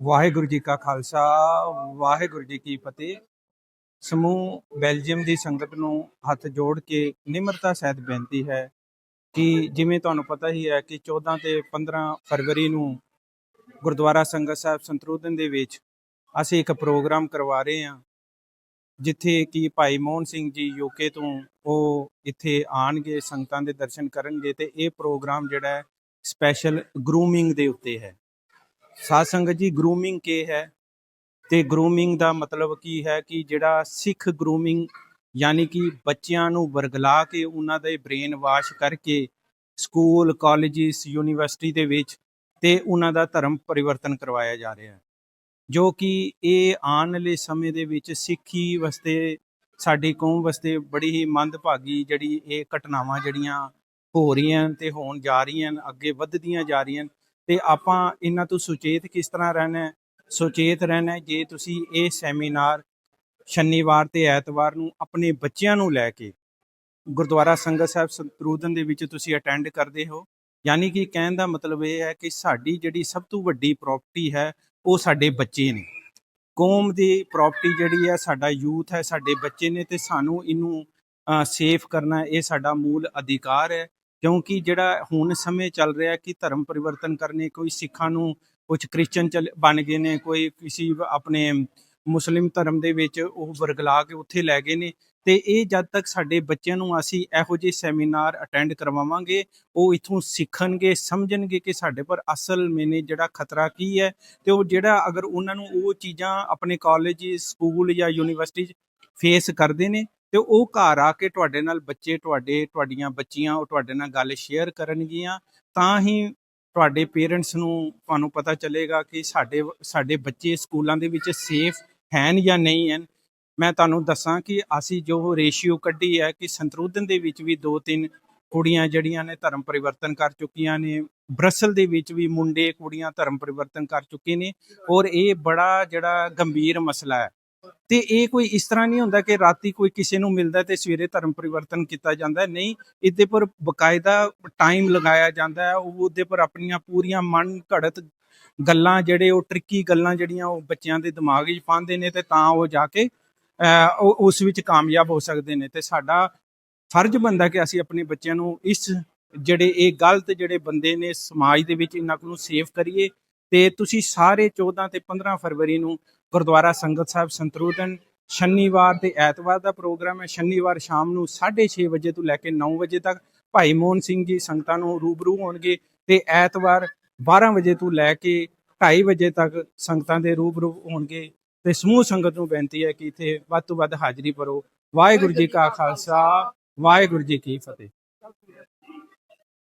ਵਾਹਿਗੁਰੂ ਜੀ ਕਾ ਖਾਲਸਾ, ਵਾਹਿਗੁਰੂ ਜੀ ਕੀ ਫਤਿਹ। ਸਮੂਹ ਬੈਲਜੀਅਮ ਦੀ ਸੰਗਤ ਨੂੰ ਹੱਥ ਜੋੜ ਕੇ ਨਿਮਰਤਾ ਸਹਿਤ ਬੇਨਤੀ ਹੈ ਕਿ ਜਿਵੇਂ ਤੁਹਾਨੂੰ ਪਤਾ ਹੀ ਹੈ ਕਿ 14 ਤੇ 15 ਫਰਵਰੀ ਨੂੰ ਗੁਰਦੁਆਰਾ ਸੰਗਤ ਸਾਹਿਬ ਸੰਤਰੂਦਨ ਦੇ ਵਿੱਚ ਅਸੀਂ ਇੱਕ ਪ੍ਰੋਗਰਾਮ ਕਰਵਾ ਰਹੇ ਹਾਂ, ਜਿੱਥੇ ਕਿ ਭਾਈ ਮੋਹਨ ਸਿੰਘ ਜੀ ਯੂਕੇ ਤੋਂ ਉਹ ਇੱਥੇ ਆਣਗੇ ਸੰਗਤਾਂ ਦੇ ਦਰਸ਼ਨ ਕਰਨਗੇ ਤੇ ਇਹ ਪ੍ਰੋਗਰਾਮ ਜਿਹੜਾ ਹੈ ਸਪੈਸ਼ਲ ਗਰੂਮਿੰਗ ਦੇ ਉੱਤੇ ਹੈ। ਸਾਧ ਸੰਗਤ ਜੀ ਗਰੂਮਿੰਗ ਕੀ ਹੈ? ਤੇ ਗਰੂਮਿੰਗ ਦਾ ਮਤਲਬ ਕੀ ਹੈ ਕਿ ਜਿਹੜਾ ਸਿੱਖ ਗਰੂਮਿੰਗ ਯਾਨੀ ਕਿ ਬੱਚਿਆਂ ਨੂੰ ਵਰਗਲਾ ਕੇ ਉਹਨਾਂ ਦੇ ਬ੍ਰੇਨ ਵਾਸ਼ ਕਰਕੇ ਸਕੂਲ ਕਾਲਜਿਸ ਯੂਨੀਵਰਸਿਟੀ ਦੇ ਵਿੱਚ ਤੇ ਉਹਨਾਂ ਦਾ ਧਰਮ ਪਰਿਵਰਤਨ ਕਰਵਾਇਆ ਜਾ ਰਿਹਾ ਹੈ। ਜੋ ਕਿ ਇਹ ਆਉਣ ਵਾਲੇ ਸਮੇਂ ਦੇ ਵਿੱਚ ਸਿੱਖੀ ਵਾਸਤੇ, ਸਾਡੀ ਕੌਮ ਵਾਸਤੇ ਬੜੀ ਹੀ ਮੰਦਭਾਗੀ ਜਿਹੜੀ ਇਹ ਘਟਨਾਵਾਂ ਜਿਹੜੀਆਂ ਹੋ ਰਹੀਆਂ ਤੇ ਹੋਣ ਜਾ ਰਹੀਆਂ, ਅੱਗੇ ਵੱਧਦੀਆਂ ਜਾ ਰਹੀਆਂ। ਤੇ ਆਪਾਂ ਇਹਨਾਂ ਤੋਂ ਸੁਚੇਤ ਕਿਸ ਤਰ੍ਹਾਂ ਰਹਿਣਾ ਸੁਚੇਤ ਰਹਿਣਾ ਜੇ ਤੁਸੀਂ ਇਹ ਸੈਮੀਨਾਰ ਸ਼ਨੀਵਾਰ ਤੇ ਐਤਵਾਰ ਨੂੰ ਆਪਣੇ ਬੱਚਿਆਂ ਨੂੰ ਲੈ ਕੇ ਗੁਰਦੁਆਰਾ ਸੰਗਤ ਸਾਹਿਬ ਸੰਤਰੂਦਨ ਦੇ ਵਿੱਚ ਤੁਸੀਂ ਅਟੈਂਡ ਕਰਦੇ ਹੋ, ਯਾਨੀ ਕਿ ਕਹਿਣ ਦਾ ਮਤਲਬ ਇਹ ਹੈ ਕਿ ਸਾਡੀ ਜਿਹੜੀ ਸਭ ਤੋਂ ਵੱਡੀ ਪ੍ਰਾਪਰਟੀ ਹੈ, ਉਹ ਸਾਡੇ ਬੱਚੇ ਨੇ। ਕੌਮ ਦੀ ਪ੍ਰਾਪਰਟੀ ਜਿਹੜੀ ਹੈ ਸਾਡਾ ਯੂਥ ਹੈ, ਸਾਡੇ ਬੱਚੇ ਨੇ ਤੇ ਸਾਨੂੰ ਇਹਨੂੰ ਸੇਫ ਕਰਨਾ, ਇਹ ਸਾਡਾ ਮੂਲ ਅਧਿਕਾਰ ਹੈ। ਕਿਉਂਕਿ ਜਿਹੜਾ ਹੁਣ ਸਮੇਂ ਚੱਲ ਰਿਹਾ ਕਿ ਧਰਮ ਪਰਿਵਰਤਨ ਕਰਨੇ, ਕੋਈ ਸਿੱਖਾਂ ਨੂੰ ਕੁਝ ਕ੍ਰਿਸਚੀਅਨ ਚੱਲ ਬਣ ਗਏ ਨੇ, ਕੋਈ ਕਿਸੇ ਆਪਣੇ ਮੁਸਲਿਮ ਧਰਮ ਦੇ ਵਿੱਚ ਉਹ ਵਰਗਲਾ ਕੇ ਉੱਥੇ ਲੈ ਗਏ ਨੇ, ਤੇ ਇਹ ਜਦ ਤੱਕ ਸਾਡੇ ਬੱਚਿਆਂ ਨੂੰ ਅਸੀਂ ਇਹੋ ਜਿਹੇ ਸੈਮੀਨਾਰ ਅਟੈਂਡ ਕਰਵਾਵਾਂਗੇ, ਉਹ ਇਥੋਂ ਸਿੱਖਣਗੇ, ਸਮਝਣਗੇ ਕਿ ਸਾਡੇ ਪਰ ਅਸਲ ਮੈਨੇ ਜਿਹੜਾ ਖਤਰਾ ਕੀ ਹੈ, ਤੇ ਉਹ ਜਿਹੜਾ ਅਗਰ ਉਹਨਾਂ ਨੂੰ ਉਹ ਚੀਜ਼ਾਂ ਆਪਣੇ ਕਾਲਜ ਸਕੂਲ ਜਾਂ ਯੂਨੀਵਰਸਿਟੀ 'ਚ ਫੇਸ ਕਰਦੇ ਨੇ ਤੇ ਉਹ ਘਰ ਆ ਕੇ ਤੁਹਾਡੇ ਨਾਲ ਬੱਚੇ, ਤੁਹਾਡੇ, ਤੁਹਾਡੀਆਂ ਬੱਚੀਆਂ, ਉਹ ਤੁਹਾਡੇ ਨਾਲ ਗੱਲ ਸ਼ੇਅਰ ਕਰਨਗੀਆਂ, ਤਾਂ ਹੀ ਤੁਹਾਡੇ ਪੇਰੈਂਟਸ ਨੂੰ ਤੁਹਾਨੂੰ ਪਤਾ ਚੱਲੇਗਾ ਕਿ ਸਾਡੇ ਸਾਡੇ ਬੱਚੇ ਸਕੂਲਾਂ ਦੇ ਵਿੱਚ ਸੇਫ ਹਨ ਜਾਂ ਨਹੀਂ ਹਨ। ਮੈਂ ਤੁਹਾਨੂੰ ਦੱਸਾਂ ਕਿ ਅਸੀਂ ਜੋ ਰੇਸ਼ੀਓ ਕੱਢੀ ਹੈ ਕਿ ਸੰਤਰੂਦਨ ਦੇ ਵਿੱਚ ਵੀ ਦੋ ਤਿੰਨ ਕੁੜੀਆਂ ਜਿਹੜੀਆਂ ਨੇ ਧਰਮ ਪਰਿਵਰਤਨ ਕਰ ਚੁੱਕੀਆਂ ਨੇ ਬਰਸਲ ਦੇ ਵਿੱਚ ਵੀ ਮੁੰਡੇ ਕੁੜੀਆਂ ਧਰਮ ਪਰਿਵਰਤਨ ਕਰ ਚੁੱਕੇ ਨੇ ਔਰ ਇਹ ਬੜਾ ਜਿਹੜਾ ਗੰਭੀਰ ਮਸਲਾ ਹੈ। ਤੇ ਇਹ ਕੋਈ ਇਸ ਤਰ੍ਹਾਂ ਨਹੀਂ ਹੁੰਦਾ ਕਿ ਰਾਤੀ ਕੋਈ ਕਿਸੇ ਨੂੰ ਮਿਲਦਾ ਤੇ ਸਵੇਰੇ ਧਰਮ ਪਰਿਵਰਤਨ ਕੀਤਾ ਜਾਂਦਾ ਨਹੀਂ, ਇਹਦੇ ਪਰ ਬਕਾਇਦਾ ਟਾਈਮ ਲਗਾਇਆ ਜਾਂਦਾ ਹੈ। ਉਹਦੇ ਪਰ ਆਪਣੀਆਂ ਪੂਰੀਆਂ ਮਨ ਘੜਤ ਗੱਲਾਂ ਜਿਹੜੇ ਉਹ ਟ੍ਰਿਕੀ ਗੱਲਾਂ ਜਿਹੜੀਆਂ ਉਹ ਬੱਚਿਆਂ ਦੇ ਦਿਮਾਗ ਵਿੱਚ ਪਾਉਂਦੇ ਨੇ ਤੇ ਤਾਂ ਉਹ ਜਾ ਕੇ ਉਹ ਉਸ ਵਿੱਚ ਕਾਮਯਾਬ ਹੋ ਸਕਦੇ ਨੇ। ਤੇ ਸਾਡਾ ਫਰਜ਼ ਬਣਦਾ ਕਿ ਅਸੀਂ ਆਪਣੇ ਬੱਚਿਆਂ ਨੂੰ ਇਸ ਜਿਹੜੇ ਇਹ ਗਲਤ ਜਿਹੜੇ ਬੰਦੇ ਨੇ ਸਮਾਜ ਦੇ ਵਿੱਚ ਇਹਨਾਂ ਨੂੰ ਸੇਵ ਕਰੀਏ। ਤੇ ਤੁਸੀਂ ਸਾਰੇ 14 ਤੇ 15 ਫਰਵਰੀ ਨੂੰ ਗੁਰਦੁਆਰਾ ਸੰਗਤ ਸਾਹਿਬ ਸੰਤਰੂਦਨ ਸ਼ਨੀਵਾਰ ਤੇ ਐਤਵਾਰ ਦਾ ਪ੍ਰੋਗਰਾਮ ਹੈ। ਸ਼ਨੀਵਾਰ ਸ਼ਾਮ ਨੂੰ 6:30 ਵਜੇ ਤੋਂ ਲੈ ਕੇ 9 ਵਜੇ ਤੱਕ ਭਾਈ ਮੋਹਨ ਸਿੰਘ ਜੀ ਸੰਗਤਾਂ ਨੂੰ ਰੂਬਰੂ ਹੋਣਗੇ ਤੇ ਐਤਵਾਰ 12 ਵਜੇ ਤੋਂ ਲੈ ਕੇ 2:30 ਵਜੇ ਤੱਕ ਸੰਗਤਾਂ ਦੇ ਰੂਬਰੂ ਹੋਣਗੇ। ਤੇ ਸਮੂਹ ਸੰਗਤ ਨੂੰ ਬੇਨਤੀ ਹੈ ਕਿ ਇੱਥੇ ਵੱਧ ਤੋਂ ਵੱਧ ਹਾਜ਼ਰੀ ਭਰੋ। ਵਾਹਿਗੁਰੂ ਜੀ ਕਾ ਖਾਲਸਾ, ਵਾਹਿਗੁਰੂ ਜੀ ਕੀ ਫਤਿਹ।